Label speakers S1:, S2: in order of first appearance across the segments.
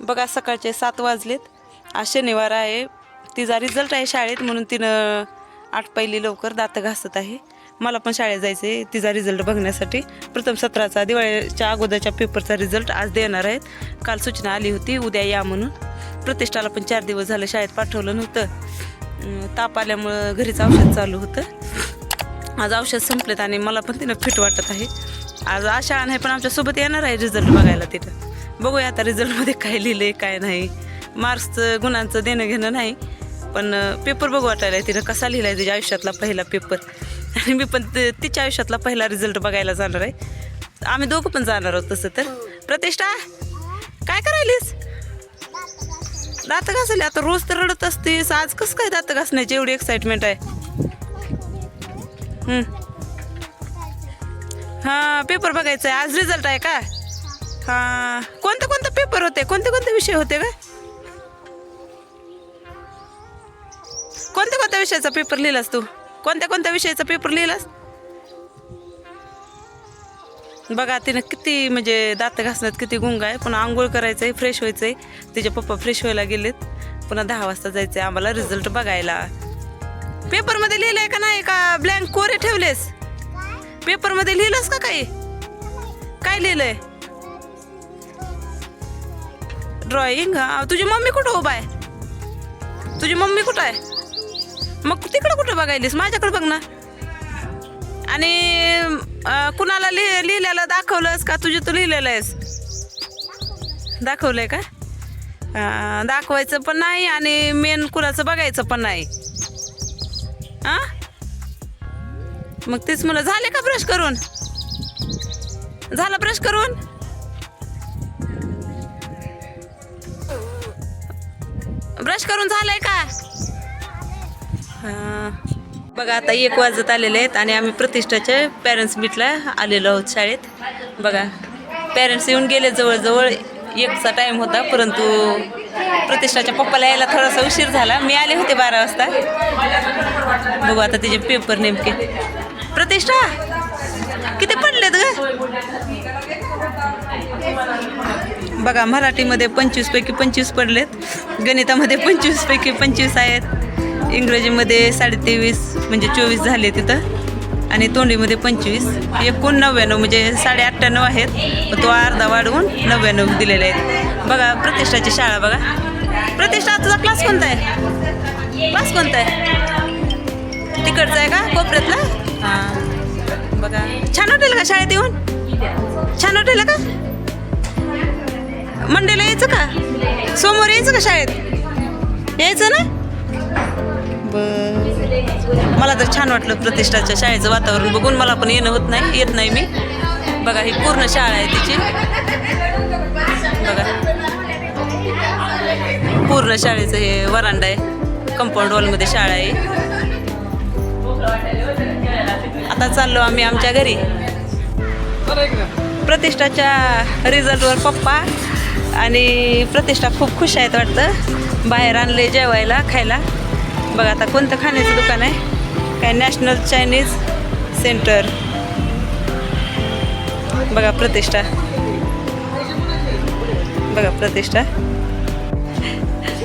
S1: बघा सकाळचे सात वाजलेत. आज शनिवार आहे. तिचा रिझल्ट आहे शाळेत म्हणून तिनं आठ पहिली लवकर दात घासत आहे. मला पण शाळेत जायचं आहे तिचा रिझल्ट बघण्यासाठी. प्रथम सत्राचा दिवाळीच्या अगोदरच्या पेपरचा रिझल्ट आज देणार आहेत. काल सूचना आली होती उद्या या म्हणून. प्रतिष्ठाला पण चार दिवस झालं शाळेत पाठवलं नव्हतं. ताप आल्यामुळं घरीच औषध चालू होतं. आज औषध संपलेत आणि मला पण तिनं फिट वाटत आहे. आज आशा नाही पण आमच्यासोबत येणार आहे रिझल्ट बघायला तिथं. बघूया आता रिझल्टमध्ये काय लिहिलं आहे काय नाही. मार्क्सचं गुणांचं देणं घेणं नाही पण पेपर बघू वाटायला तिनं कसा लिहिला आहे तिच्या आयुष्यातला पहिला पेपर आणि मी पण तिच्या आयुष्यातला पहिला रिझल्ट बघायला जाणार आहे. आम्ही दोघं पण जाणार आहोत तसं तर. प्रतिष्ठा काय करायलीस? दात घासले. आता रोज तर रडत असतेस. आज कसं काय दात घासण्याची? एवढी एक्साइटमेंट आहे. हां हा पेपर बघायचा आहे आज रिझल्ट आहे का? हा. कोणता कोणता पेपर होते? कोणते कोणते विषय होते का कोणत्या कोणत्या विषयाचा पेपर लिहिलास तू? कोणत्या कोणत्या विषयाचा पेपर लिहिलास? बघा तिनं किती म्हणजे दात घासण्यात किती गुंग आहे. पुन्हा आंघोळ करायचं आहे फ्रेश व्हायचं आहे तिचे पप्पा फ्रेश व्हायला गेलेत. पुन्हा दहा वाजता जायचं आहे आम्हाला रिझल्ट बघायला. पेपरमध्ये लिहिलंय का नाही का? ब्लँक कोरे ठेवलेस. पेपरमध्ये लिहिलंस का काही? काय लिहिलंय? ड्रॉइंग? हा. तुझी मम्मी कुठं उभा आहे? तुझी मम्मी कुठं आहे? मग तिकडं कुठं बघायलीस? माझ्याकडे बघ ना. आणि कुणाला लिह लिहिलेलं दाखवलंस का? तुझे तू लिहिलेलं आहेस. दाखवलंय का? दाखवायचं पण नाही आणि मेन कुणाचं बघायचं पण नाही. हां मग तेच मुलं झाले का ब्रश करून? झालं ब्रश करून? ब्रश करून झालंय का? बघा आता एक वाजत आलेले आहेत आणि आम्ही प्रतिष्ठाच्या पॅरेंट्स मीटला आलेलो आहोत शाळेत. बघा पॅरेंट्स येऊन गेले जवळजवळ एकचा टाईम होता परंतु प्रतिष्ठाच्या पप्पाला यायला थोडासा उशीर झाला. मी आले होते बारा वाजता. बघू आता तिचे पेपर नेमके. प्रतिष्ठा किती पडलेत ग? बघा मराठीमध्ये पंचवीसपैकी पंचवीस पडलेत. गणितामध्ये पंचवीसपैकी पंचवीस आहेत. इंग्रजीमध्ये साडेतेवीस म्हणजे चोवीस झाले तिथं. आणि तोंडीमध्ये पंचवीस. एकूण नव्याण्णव म्हणजे साडे अठ्ठ्याण्णव आहेत. तो अर्धा वाढवून नव्याण्णव दिलेले आहेत. बघा प्रतिष्ठाची शाळा बघा. प्रतिष्ठा तुझा क्लास कोणता आहे? क्लास कोणता आहे? तिकडचा आहे का? कोपऱ्यातला? हां. बघा. छान वाटेल का शाळेत येऊन? छान वाटेल का? मंडेला यायचं का? सोमवार यायचं का शाळेत? यायचं ना? ब मला तर छान वाटलं प्रतिष्ठाच्या शाळेचं वातावरण बघून. मला पण येणं होत नाही. येत नाही मी. बघा ही पूर्ण शाळा आहे तिची. बघा. पूर्ण शाळेचं हे वरांडा आहे. कंपाऊंड वॉलमध्ये शाळा आहे. आता चाललो आम्ही आमच्या घरी. प्रतिष्ठाच्या रिझल्टवर पप्पा. आणि प्रतिष्ठा खूप खुश आहेत वाटतं. बाहेर आणले जेवायला खायला. बघा आता कोणतं खाण्याचं दुकान आहे? काय नॅशनल चायनीज सेंटर. बघा प्रतिष्ठा. बघा प्रतिष्ठा.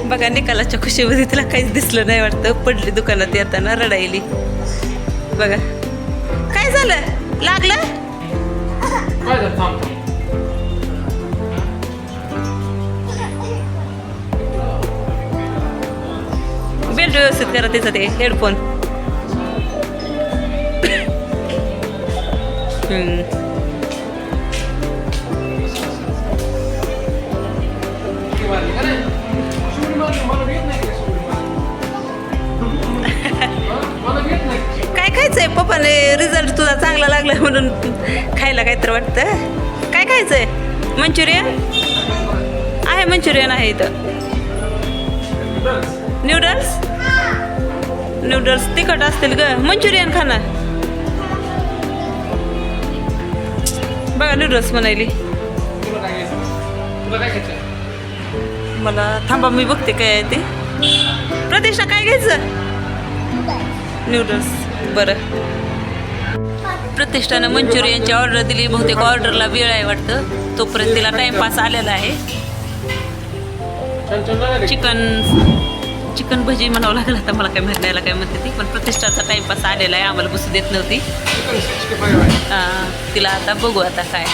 S1: बघा निकालाच्या खुशीमध्ये तिला काहीच दिसलं नाही वाटतं. पडली दुकानात येताना रडायली. बघा. काय झालं? लागलं? व्यवस्थित करा त्याचा ते हेडफोन काय खायचंय? पप्पाने रिझल्ट तुझा चांगला लागला म्हणून खायला काहीतरी वाटतं. काय खायचंय? मंचुरियन? आहे मंचुरियन आहे इथं. न्यूडल्स न्यूडल्स तिखट असतील ग. मंचुरियन खाना बघा नूडल्स म्हणायली. मला थांबा मी बघते काय आहे ते. प्रतीक्षा काय घ्यायचं? नूडल्स बरं. प्रतिष्ठानं मंचुरियनची ऑर्डर दिली. बहुतेक ऑर्डरला वेळ आहे वाटतं. तोपर्यंत तिला टाईमपास आलेला आहे. चिकन चिकन भजी म्हणावं लागलं आता मला काय माहीत नाही याला काय म्हणते ती. पण प्रतिष्ठाचा टाइमपास आलेला आहे आम्हाला बसू देत नव्हती. तिला आता बघू आता काय.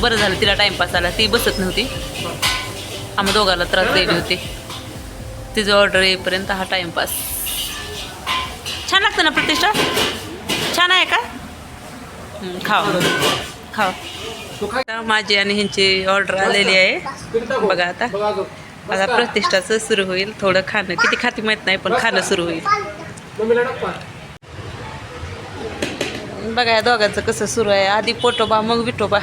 S1: बरं झालं तिला टाइमपास आला ती बसत नव्हती. आम्हा दोघाला त्रास द्यायली होती. तिचं ऑर्डर येईपर्यंत हा टाइमपास छान लागतं ना प्रतिष्ठा? छान आहे का? खावा. खावा. माझी आणि ह्यांची ऑर्डर आलेली आहे? बघा आता. आता? प्रतिष्ठाचं सुरू होईल. थोडं खाणं. किती खाती माहीत नाही पण खाणं सुरू होईल. बघा या दोघांचं कसं सुरू आहे. आधी पोटोबा मग विठोबा.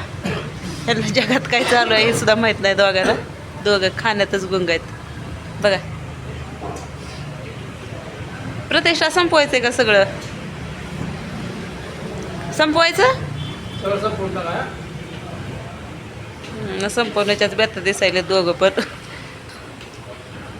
S1: यांना जगात काय चालू आहे हे सुद्धा माहीत नाही दोघांना. दोघं खाण्यातच गुंग आहेत. बघा. प्रतिष्ठा संपवायचंय का सगळं? संपवायचं? संपवण्याच्याच व्यथा दिसायले दोघं पण.